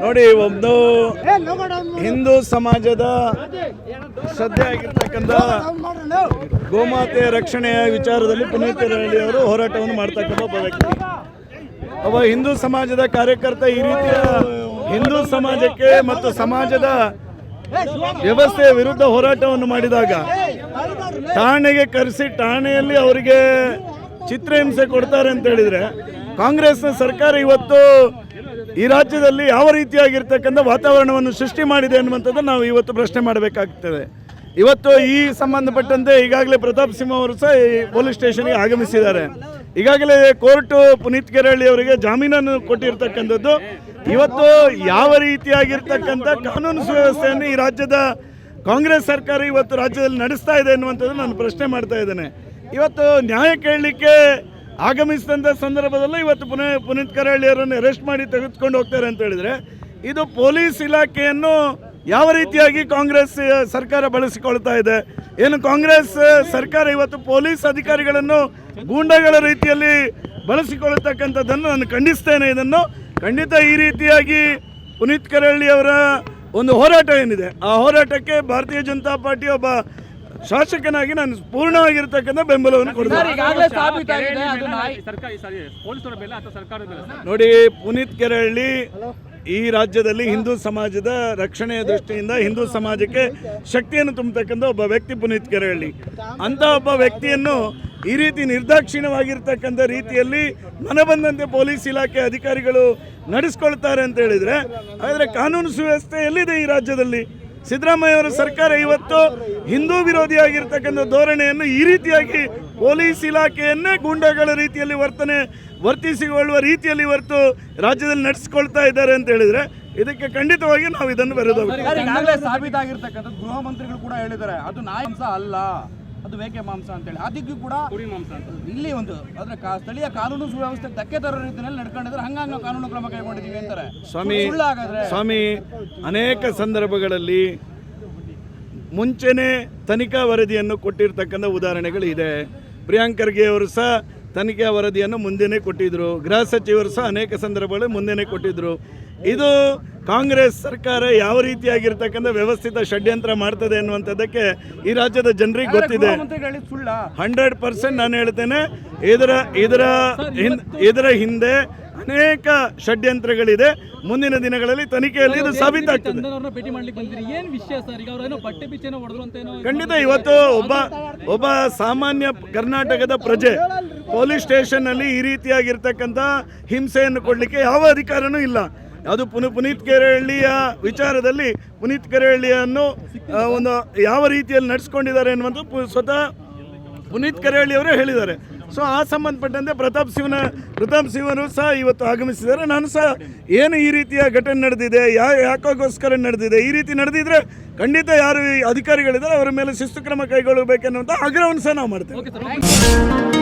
ನೋಡಿ, ಒಂದು ಹಿಂದೂ ಸಮಾಜದ ಶ್ರದ್ಧೆ ಆಗಿರ್ತಕ್ಕಂಥ ಗೋಮಾತೆ ರಕ್ಷಣೆಯ ವಿಚಾರದಲ್ಲಿ ಪುನೀತ್ ರೆಡ್ಡಿ ಅವರು ಹೋರಾಟವನ್ನು ಮಾಡ್ತಕ್ಕಂಥ ಒಬ್ಬ ವ್ಯಕ್ತಿ. ಒಬ್ಬ ಹಿಂದೂ ಸಮಾಜದ ಕಾರ್ಯಕರ್ತ ಈ ರೀತಿಯ ಹಿಂದೂ ಸಮಾಜಕ್ಕೆ ಮತ್ತು ಸಮಾಜದ ವ್ಯವಸ್ಥೆಯ ವಿರುದ್ಧ ಹೋರಾಟವನ್ನು ಮಾಡಿದಾಗ ಠಾಣೆಗೆ ಕರೆಸಿ, ಠಾಣೆಯಲ್ಲಿ ಅವರಿಗೆ ಚಿತ್ರಹಿಂಸೆ ಕೊಡ್ತಾರೆ ಅಂತ ಹೇಳಿದ್ರೆ ಕಾಂಗ್ರೆಸ್ನ ಸರ್ಕಾರ ಇವತ್ತು ಈ ರಾಜ್ಯದಲ್ಲಿ ಯಾವ ರೀತಿಯಾಗಿರ್ತಕ್ಕಂಥ ವಾತಾವರಣವನ್ನು ಸೃಷ್ಟಿ ಮಾಡಿದೆ ಅನ್ನುವಂಥದ್ದು ನಾವು ಇವತ್ತು ಪ್ರಶ್ನೆ ಮಾಡಬೇಕಾಗ್ತದೆ. ಇವತ್ತು ಈ ಸಂಬಂಧಪಟ್ಟಂತೆ ಈಗಾಗಲೇ ಪ್ರತಾಪ್ ಸಿಂಹ ಅವರು ಸಹ ಈ ಪೊಲೀಸ್ ಸ್ಟೇಷನ್ಗೆ ಆಗಮಿಸಿದ್ದಾರೆ. ಈಗಾಗಲೇ ಕೋರ್ಟು ಪುನೀತ್ ಕೆರಳ್ಳಿ ಅವರಿಗೆ ಜಾಮೀನನ್ನು ಕೊಟ್ಟಿರ್ತಕ್ಕಂಥದ್ದು. ಇವತ್ತು ಯಾವ ರೀತಿಯಾಗಿರ್ತಕ್ಕಂಥ ಕಾನೂನು ಸುವ್ಯವಸ್ಥೆಯನ್ನು ಈ ರಾಜ್ಯದ ಕಾಂಗ್ರೆಸ್ ಸರ್ಕಾರ ಇವತ್ತು ರಾಜ್ಯದಲ್ಲಿ ನಡೆಸ್ತಾ ಇದೆ ಅನ್ನುವಂಥದ್ದು ನಾನು ಪ್ರಶ್ನೆ ಮಾಡ್ತಾ ಇದ್ದೇನೆ. ಇವತ್ತು ನ್ಯಾಯ ಕೇಳಲಿಕ್ಕೆ ಆಗಮಿಸಿದಂಥ ಸಂದರ್ಭದಲ್ಲೂ ಇವತ್ತು ಪುನಃ ಪುನೀತ್ ಕರಾಳಿಯರನ್ನು ಅರೆಸ್ಟ್ ಮಾಡಿ ತೆಗೆದುಕೊಂಡು ಹೋಗ್ತಾರೆ ಅಂತ ಹೇಳಿದರೆ, ಇದು ಪೊಲೀಸ್ ಇಲಾಖೆಯನ್ನು ಯಾವ ರೀತಿಯಾಗಿ ಕಾಂಗ್ರೆಸ್ ಸರ್ಕಾರ ಬಳಸಿಕೊಳ್ತಾ ಇದೆ? ಏನು ಕಾಂಗ್ರೆಸ್ ಸರ್ಕಾರ ಇವತ್ತು ಪೊಲೀಸ್ ಅಧಿಕಾರಿಗಳನ್ನು ಗೂಂಡಗಳ ರೀತಿಯಲ್ಲಿ ಬಳಸಿಕೊಳ್ಳತಕ್ಕಂಥದ್ದನ್ನು ನಾನು ಖಂಡಿಸ್ತೇನೆ. ಇದನ್ನು ಖಂಡಿತ ಈ ರೀತಿಯಾಗಿ ಪುನೀತ್ ಕರಳ್ಳಿ ಅವರ ಒಂದು ಹೋರಾಟ ಏನಿದೆ? ಆ ಹೋರಾಟಕ್ಕೆ ಭಾರತೀಯ ಜನತಾ ಪಾರ್ಟಿ ಒಬ್ಬ ಶಾಸಕನಾಗಿ ನಾನು ಪೂರ್ಣವಾಗಿರ್ತಕ್ಕಂಥ ಬೆಂಬಲವನ್ನು ಕೊಡ್ತೇನೆ. ಈಗಾಗಲೇ ಸಾಬೀತಾಗಿದೆ ಅದು ನಾಯಿ. ಸರ್ಕಾರಿ ಸಾರಿ ಪೊಲೀಸರ ಮೇಲೆ ಅಥವಾ ಸರ್ಕಾರದ ಮೇಲೆ ನೋಡಿ ಪುನೀತ್ ಕೆರಳ್ಳಿ ಈ ರಾಜ್ಯದಲ್ಲಿ ಹಿಂದೂ ಸಮಾಜದ ರಕ್ಷಣೆಯ ದೃಷ್ಟಿಯಿಂದ ಹಿಂದೂ ಸಮಾಜಕ್ಕೆ ಶಕ್ತಿಯನ್ನು ತುಂಬತಕ್ಕಂಥ ಒಬ್ಬ ವ್ಯಕ್ತಿ ಪುನೀತ್ ಕೆರಳ್ಳಿ. ಅಂತ ಒಬ್ಬ ವ್ಯಕ್ತಿಯನ್ನು ಈ ರೀತಿ ನಿರ್ದಾಕ್ಷಿಣ್ಯವಾಗಿರ್ತಕ್ಕಂಥ ರೀತಿಯಲ್ಲಿ ಮನಬಂದಂತೆ ಪೊಲೀಸ್ ಇಲಾಖೆ ಅಧಿಕಾರಿಗಳು ನಡೆಸ್ಕೊಳ್ತಾರೆ ಅಂತ ಹೇಳಿದ್ರೆ ಆದರೆ ಕಾನೂನು ಸುವ್ಯವಸ್ಥೆ ಎಲ್ಲಿದೆ ಈ ರಾಜ್ಯದಲ್ಲಿ? ಸಿದ್ದರಾಮಯ್ಯ ಅವರ ಸರ್ಕಾರ ಇವತ್ತು ಹಿಂದೂ ವಿರೋಧಿಯಾಗಿರ್ತಕ್ಕಂಥ ಧೋರಣೆಯನ್ನು ಈ ರೀತಿಯಾಗಿ ಪೊಲೀಸ್ ಇಲಾಖೆಯನ್ನೇ ಗೂಂಡಾಗಳ ರೀತಿಯಲ್ಲಿ ವರ್ತನೆ, ವರ್ತಿಸಿಕೊಳ್ಳುವ ರೀತಿಯಲ್ಲಿ ಇವತ್ತು ರಾಜ್ಯದಲ್ಲಿ ನಡೆಸ್ಕೊಳ್ತಾ ಇದ್ದಾರೆ ಅಂತ ಹೇಳಿದ್ರೆ ಇದಕ್ಕೆ ಖಂಡಿತವಾಗಿ ನಾವು ಇದನ್ನು ಬರೆದು ಸಾಬೀತಾಗಿರ್ತಕ್ಕಂಥ ಗೃಹ ಮಂತ್ರಿಗಳು ಕೂಡ ಹೇಳಿದ್ದಾರೆ. ಅದು ನಾಯಿ ಮಾಂಸ ಅಲ್ಲ. ಅದು ವೇಕೆ ಮಾಂಸ ಅಂತೇಳಿ. ಅದಕ್ಕೂ ಕೂಡ ಕುರಿ ಮಾಂಸ ಅಂತ. ಇಲ್ಲಿ ಒಂದು ಅಂದ್ರೆ ಕಾ- ಸ್ಥಳೀಯ ಕಾನೂನು ಸುವ್ಯವಸ್ಥೆ ಧಕ್ಕೆ ತರೋ ರೀತಿಯಲ್ಲಿ ನಡ್ಕೊಂಡಿದ್ರೆ ಹಂಗಾಗಿ ನಾವು ಕಾನೂನು ಕ್ರಮ ಕೈಗೊಂಡಿದ್ದೀವಿ ಅಂತಾರೆ. ಸ್ವಾಮಿ ಸ್ವಾಮಿ ಅನೇಕ ಸಂದರ್ಭಗಳಲ್ಲಿ ಮುಂಚೆನೇ ತನಿಖಾ ವರದಿಯನ್ನು ಕೊಟ್ಟಿರ್ತಕ್ಕಂಥ ಉದಾಹರಣೆಗಳಿದೆ ಇದೆ. ಖರ್ಗೆ ಅವರು ಸಹ ತನಿಖಾ ವರದಿಯನ್ನು ಮುಂದೆನೇ ಕೊಟ್ಟಿದ್ದರು ಗೃಹ ಸಚಿವರು ಸಹ ಅನೇಕ ಸಂದರ್ಭಗಳಲ್ಲಿ ಮುಂದೆನೇ ಕೊಟ್ಟಿದ್ರು. ಇದು ಕಾಂಗ್ರೆಸ್ ಸರ್ಕಾರ ಯಾವ ರೀತಿಯಾಗಿರ್ತಕ್ಕಂಥ ವ್ಯವಸ್ಥಿತ ಷಡ್ಯಂತ್ರ ಮಾಡ್ತದೆ ಅನ್ನುವಂಥದ್ದಕ್ಕೆ ಈ ರಾಜ್ಯದ ಜನರಿಗೆ ಗೊತ್ತಿದೆ. ಹಂಡ್ರೆಡ್ ಪರ್ಸೆಂಟ್ ನಾನು ಹೇಳ್ತೇನೆ ಇದರ ಇದರ ಇದರ ಹಿಂದೆ ಅನೇಕ ಷಡ್ಯಂತ್ರಗಳಿದೆ. ಮುಂದಿನ ದಿನಗಳಲ್ಲಿ ತನಿಖೆಯಲ್ಲಿ ಇದು ಸಾಬೀತಾಗ್ತದೆ. ಖಂಡಿತ ಇವತ್ತು ಒಬ್ಬ ಒಬ್ಬ ಸಾಮಾನ್ಯ ಕರ್ನಾಟಕದ ಪ್ರಜೆ ಪೊಲೀಸ್ ಸ್ಟೇಷನ್ನಲ್ಲಿ ಈ ರೀತಿಯಾಗಿರ್ತಕ್ಕಂಥ ಹಿಂಸೆಯನ್ನು ಕೊಡಲಿಕ್ಕೆ ಯಾವ ಅಧಿಕಾರನೂ ಇಲ್ಲ. ಅದು ಪುನಃ, ಪುನೀತ್ ಕೆರೆಹಳ್ಳಿಯ ವಿಚಾರದಲ್ಲಿ ಪುನೀತ್ ಕೆರೆಹಳ್ಳಿಯನ್ನು ಒಂದು ಯಾವ ರೀತಿಯಲ್ಲಿ ನಡೆಸ್ಕೊಂಡಿದ್ದಾರೆ ಅನ್ನುವಂಥ ಸ್ವತಃ ಪುನೀತ್ ಕೆರೆಹಳ್ಳಿಯವರೇ ಹೇಳಿದ್ದಾರೆ. ಸೊ, ಆ ಸಂಬಂಧಪಟ್ಟಂತೆ ಪ್ರತಾಪ್ ಸಿಂಹನ, ಪ್ರತಾಪ್ ಸಿಂಹನು ಸಹ ಇವತ್ತು ಆಗಮಿಸಿದ್ದಾರೆ. ನಾನು ಸಹ ಏನು ಈ ರೀತಿಯ ಘಟನೆ ನಡೆದಿದೆ, ಯಾ ಯಾಕೋಗೋಸ್ಕರ ನಡೆದಿದೆ, ಈ ರೀತಿ ನಡೆದಿದ್ರೆ ಖಂಡಿತ ಯಾರು ಅಧಿಕಾರಿಗಳಿದ್ದಾರೆ, ಅವರ ಮೇಲೆ ಶಿಸ್ತು ಕ್ರಮ ಕೈಗೊಳ್ಳಬೇಕೆನ್ನುವಂಥ ಆಗ್ರಹವನ್ನು ಸಹ ನಾವು ಮಾಡ್ತೇವೆ.